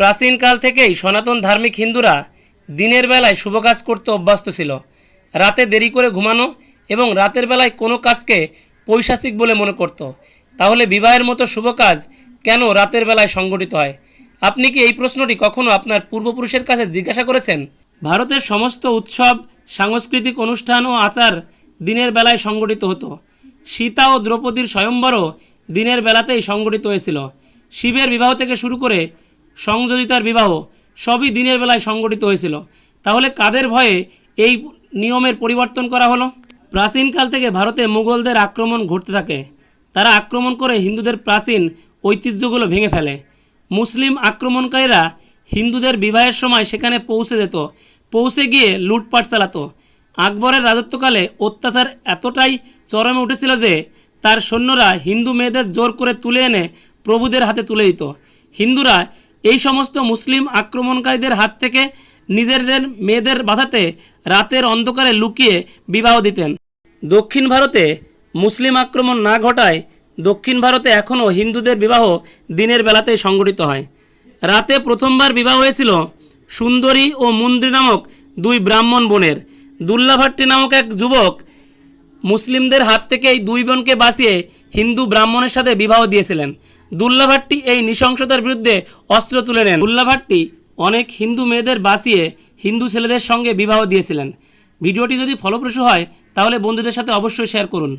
প্রাচীনকাল থেকেই সনাতন ধার্মিক হিন্দুরা দিনের বেলায় শুভ কাজ করতে অভ্যস্ত ছিল। রাতে দেরি করে ঘুমানো এবং রাতের বেলায় কোনো কাজকে পৈশাচিক বলে মনে করত। তাহলে বিবাহের মতো শুভ কাজ কেন রাতের বেলায় সংগঠিত হয়? আপনি কি এই প্রশ্নটি কখনো আপনার পূর্বপুরুষের কাছে জিজ্ঞাসা করেছেন? ভারতের সমস্ত উৎসব, সাংস্কৃতিক অনুষ্ঠান ও আচার দিনের বেলায় সংগঠিত হতো। সীতা ও দ্রৌপদীর স্বয়ম্বরও দিনের বেলাতেই সংগঠিত হয়েছিল। শিবের বিবাহ থেকে শুরু করে সংযোজিতার বিবাহ সবই দিনের বেলায় সংগঠিত হয়েছিল। তাহলে কাদের ভয়ে এই নিয়মের পরিবর্তন করা হলো? প্রাচীনকাল থেকে ভারতে মুঘলদের আক্রমণ ঘটতে থাকে। তারা আক্রমণ করে হিন্দুদের প্রাচীন ঐতিহ্যগুলো ভেঙে ফেলে। মুসলিম আক্রমণকারীরা হিন্দুদের বিবাহের সময় সেখানে পৌঁছে যেত, পৌঁছে গিয়ে লুটপাট চালাতো। আকবরের রাজত্বকালে অত্যাচার এতটাই চরমে উঠেছিল যে তার সৈন্যরা হিন্দু মেয়েদের জোর করে তুলে এনে প্রভুদের হাতে তুলে দিত। হিন্দুরা এই সমস্ত মুসলিম আক্রমণকারীদের হাত থেকে নিজেদের মেয়েদের বাঁচাতে রাতের অন্ধকারে লুকিয়ে বিবাহ দিতেন। দক্ষিণ ভারতে মুসলিম আক্রমণ না ঘটায় দক্ষিণ ভারতে এখনও হিন্দুদের বিবাহ দিনের বেলাতেই সংগঠিত হয়। রাতে প্রথমবার বিবাহ হয়েছিল সুন্দরী ও মুন্দ্রী নামক দুই ব্রাহ্মণ বোনের। দুল্লাভাট্টি নামক এক যুবক মুসলিমদের হাত থেকে এই দুই বোনকে বাঁচিয়ে হিন্দু ব্রাহ্মণের সাথে বিবাহ দিয়েছিলেন। দুল্লাভাট্টি এই নৃশংসতার বিরুদ্ধে অস্ত্র তুলে নেন। দুল্লাভাট্টি অনেক হিন্দু মেয়েদের বাঁচিয়ে হিন্দু ছেলেদের সঙ্গে বিবাহ দিয়েছিলেন। ভিডিওটি যদি ফলপ্রসূ হয়, তাহলে বন্ধুদের সাথে অবশ্যই শেয়ার করুন।